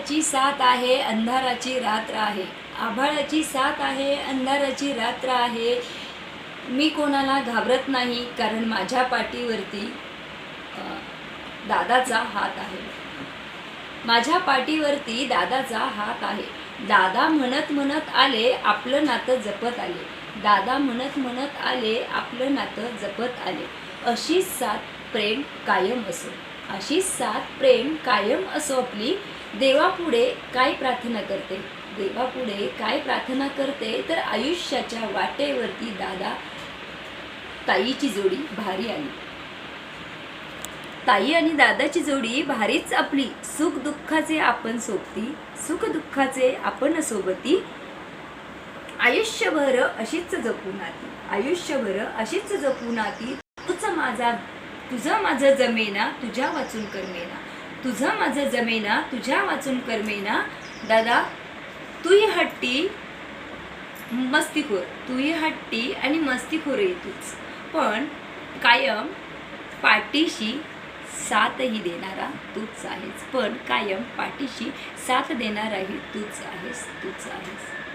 आभाळाची साथ आहे अंधाराची रात्र आहे. आभाळाची साथ आहे अंधाराची रात्र आहे. मी कोणाला घाबरत नाही कारण माझ्या पाठीवरती दादाचा हात आहे. माझ्या पाठीवरती दादाचा हात आहे. दादा म्हणत म्हणत आले आपलं नातं जपत आले. दादा म्हणत म्हणत आले आपलं नातं जपत आले. अशीच साथ प्रेम कायम असो. अशी साथ प्रेम कायम असो आपली देवापुढे काय प्रार्थना करते? देवापुढे काय प्रार्थना करते? तर आयुष्याच्या वाटेवरती दादा ताईची जोडी भारी आली. ताई आणि दादाची जोडी भारीच आपली. सुख दुःखाचे आपण सोबती सुख दुःखाचे आपण सोबती आयुष्यभर अशीच जपून आती आयुष्यभर अशीच जपून आती तुझं माझा तुझं माझं जमेना तुझ्या वाचून करमेना. तुझं माझं जमेना तुझ्या वाचून करमेना. दादा तुही हट्टी मस्तीखोर. तुही हट्टी आणि मस्तीखोर आहे तूच. पण कायम पाठीशी साथही देणारा तूच आहेस. पण कायम पाठीशी साथ देणाराही तूच आहेस तूच आहेस.